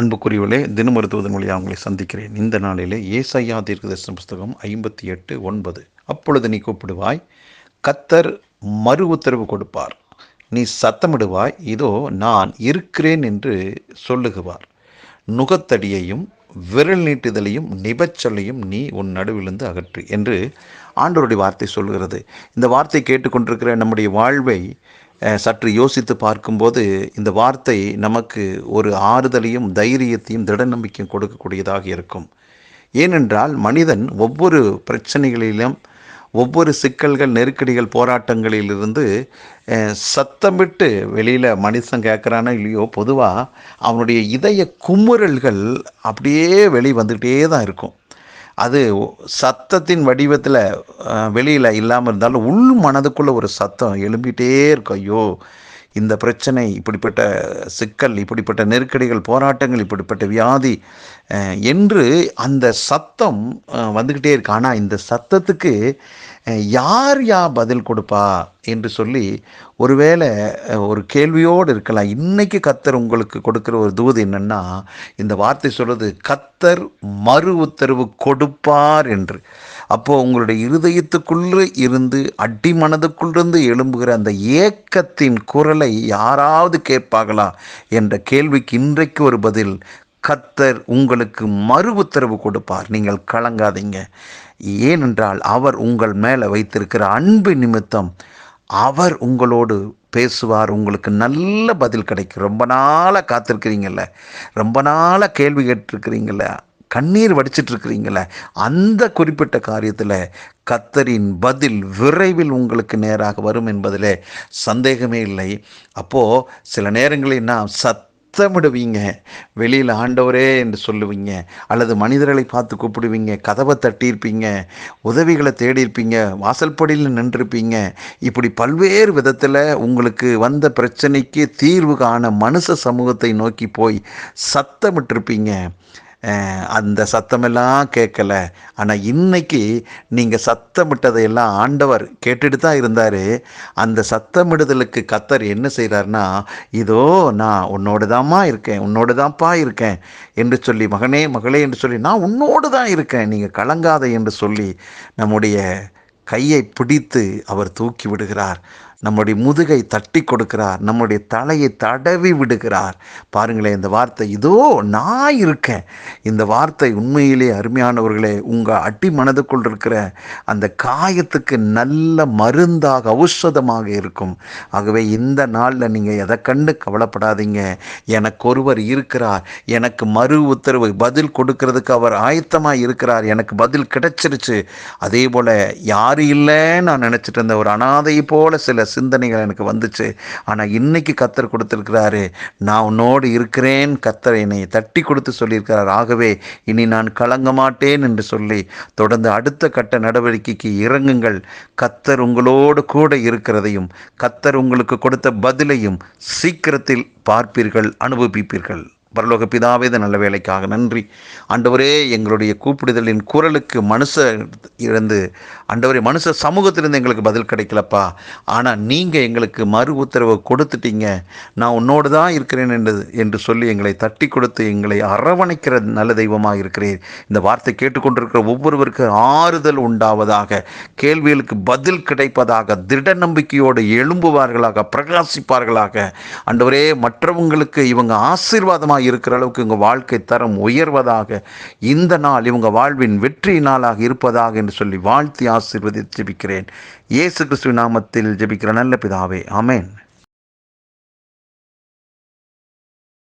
அன்புக்குரியவர்களே தினமருத்துவதன் மொழியாக உங்களை சந்திக்கிறேன். இந்த நாளிலே ஏசையா தீர்க்கதரிசன புஸ்தகம் ஐம்பத்தி எட்டு ஒன்பது. அப்பொழுது நீ கூப்பிடுவாய் கத்தர் மறு உத்தரவு கொடுப்பார். நீ சத்தமிடுவாய் இதோ நான் இருக்கிறேன் என்று சொல்லுகுவார். நுகத்தடியையும் விரல் நீட்டுதலையும் நிபச்சலையும் நீ உன் நடுவிலிருந்து அகற்று என்று ஆண்டோருடைய வார்த்தை சொல்கிறது இந்த வார்த்தை கேட்டுக்கொண்டிருக்கிற நம்முடைய வாழ்வை சற்று யோசித்து பார்க்கும்போது இந்த வார்த்தை நமக்கு ஒரு ஆறுதலையும் தைரியத்தையும் திட நம்பிக்கையும் கொடுக்கக்கூடியதாக இருக்கும். ஏனென்றால் மனிதன் ஒவ்வொரு பிரச்சனைகளிலும் ஒவ்வொரு சிக்கல்கள் நெருக்கடிகள் போராட்டங்களிலிருந்து சத்தமிட்டு வெளியில் மனுஷன் கேட்குறானோ இல்லையோ பொதுவாக அவனுடைய இதய குமுறல்கள் அப்படியே வெளி வந்துகிட்டே தான் இருக்கும். அது சத்தத்தின் வடிவத்தில் வெளியில் இல்லாமல் இருந்தாலும் உள் மனதுக்குள்ளே ஒரு சத்தம் எழும்பிட்டே இருக்கும். ஐயோ இந்த பிரச்சனை இப்படிப்பட்ட சிக்கல் இப்படிப்பட்ட நெருக்கடிகள் போராட்டங்கள் இப்படிப்பட்ட வியாதி என்று அந்த சத்தம் வந்துக்கிட்டே இருக்கு. ஆனால் இந்த சத்தத்துக்கு யார் யா பதில் கொடுப்பா என்று சொல்லி ஒருவேளை ஒரு கேள்வியோடு இருக்கலாம். இன்னைக்கு கத்தர் உங்களுக்கு கொடுக்குற ஒரு தூது என்னென்னா இந்த வார்த்தை சொல்கிறது கத்தர் மறு உத்தரவு கொடுப்பார் என்று. அப்போது உங்களுடைய இருதயத்துக்குள்ளே இருந்து அடி மனதுக்குள்ளிருந்து எழும்புகிற அந்த ஏக்கத்தின் குரலை யாராவது கேட்பார்களா? என்ற கேள்விக்கு இன்றைக்கு ஒரு பதில் கத்தர் உங்களுக்கு மறு உத்தரவு கொடுப்பார். நீங்கள் கலங்காதீங்க. ஏனென்றால் அவர் உங்கள் மேலே வைத்திருக்கிற அன்பு நிமித்தம் அவர் உங்களோடு பேசுவார். உங்களுக்கு நல்ல பதில் கிடைக்கும். ரொம்ப நாளாக காத்திருக்கிறீங்கல்ல. ரொம்ப நாளாக கேள்வி கேட்டிருக்கிறீங்கள கண்ணீர் வடிச்சிட்ருக்கிறீங்கள அந்த குறிப்பிட்ட காரியத்தில் கத்தரின் பதில் விரைவில் உங்களுக்கு நேராக வரும் என்பதில் சந்தேகமே இல்லை. அப்போது சில நேரங்களில் நான் சத் சத்தமிடுவீங்க வெளியில் ஆண்டவரே என்று சொல்லுவீங்க. அல்லது மனிதர்களை பார்த்து கூப்பிடுவீங்க. கதவை தட்டியிருப்பீங்க. உதவிகளை தேடியிருப்பீங்க. வாசல்படியில் நின்றிருப்பீங்க. இப்படி பல்வேறு விதத்தில் உங்களுக்கு வந்த பிரச்சனைக்கு தீர்வு காண மனுஷ சமூகத்தை நோக்கி போய் சத்தமிட்டிருப்பீங்க. அந்த சத்தமெல்லாம் கேட்கல. ஆனால் இன்னைக்கு நீங்கள் சத்தமிட்டதையெல்லாம் ஆண்டவர் கேட்டுட்டு தான் இருந்தார். அந்த சத்தமிடுதலுக்கு கத்தர் என்ன செய்கிறார்னா இதோ நான் உன்னோடு தாம்மா இருக்கேன் உன்னோடு தான்ப்பா இருக்கேன் என்று சொல்லி மகனே மகளே என்று சொல்லி நான் உன்னோடு தான் இருக்கேன் நீங்கள் கலங்காத என்று சொல்லி நம்முடைய கையை பிடித்து அவர் தூக்கி விடுகிறார். நம்முடைய முதுகை தட்டி கொடுக்கிறார். நம்முடைய தலையை தடவி விடுகிறார். பாருங்களேன் இந்த வார்த்தை இதோ நான் இருக்கேன். இந்த வார்த்தை உண்மையிலே அருமையானவர்களே உங்கள் அடி மனதுக்குள் இருக்கிற அந்த காயத்துக்கு நல்ல மருந்தாக ஔஷதமாக இருக்கும். ஆகவே இந்த நாளில் நீங்கள் எதை கண்டு கவலைப்படாதீங்க. எனக்கு ஒருவர் இருக்கிறார். எனக்கு மறு உத்தரவு பதில் கொடுக்கறதுக்கு அவர் ஆயத்தமாக இருக்கிறார். எனக்கு பதில் கிடைச்சிருச்சு. அதே போல் யார் இல்லைன்னு நான் நினச்சிட்டு இருந்த ஒரு அனாதை போல சில சிந்தனைகள் எனக்கு வந்துச்சு. ஆனால் இன்னைக்கு கத்தர் கொடுத்துருக்கிறாரு நான் உன்னோடு இருக்கிறேன் கத்தர் என்னை தட்டி கொடுத்து சொல்லியிருக்கிறார். ஆகவே இனி நான் கலங்க மாட்டேன் என்று சொல்லி தொடர்ந்து அடுத்த கட்ட நடவடிக்கைக்கு இறங்குங்கள். கத்தர் உங்களோடு கூட இருக்கிறதையும் கத்தர் உங்களுக்கு கொடுத்த பதிலையும் சீக்கிரத்தில் பார்ப்பீர்கள் அனுபவிப்பீர்கள். பரலோக பிதாவே இந்த நல்ல வேலைக்காக. நன்றி. ஆண்டவரே எங்களுடைய கூப்பிடுதலின் குரலுக்கு மனுஷ இருந்து ஆண்டவரே மனுஷ சமூகத்திலிருந்து எங்களுக்கு பதில் கிடைக்கலப்பா. ஆனால் நீங்கள் எங்களுக்கு மறு உத்தரவு கொடுத்துட்டீங்க. நான் உன்னோடு தான் இருக்கிறேன் என்று என்று சொல்லி எங்களை தட்டி கொடுத்து எங்களை அரவணைக்கிற நல்ல தெய்வமாக இருக்கிறேன் இந்த வார்த்தை கேட்டுக்கொண்டிருக்கிற ஒவ்வொருவருக்கு ஆறுதல் உண்டாவதாக கேள்விகளுக்கு பதில் கிடைப்பதாக திட நம்பிக்கையோடு எழும்புவார்களாக பிரகாசிப்பார்களாக. ஆண்டவரே மற்றவங்களுக்கு இவங்க ஆசீர்வாதமாக இருக்கிற அளவுக்கு உங்கள் வாழ்க்கை தரம் உயர்வதாக இந்த நாள் இவங்க வாழ்வின் வெற்றி நாளாக இருப்பதாக என்று சொல்லி வாழ்த்தி ஆசீர்வதி ஜெபிக்கிறேன். இயேசு கிறிஸ்துவின் நாமத்தில் ஜெபிக்கிற நல்ல பிதாவே ஆமென்.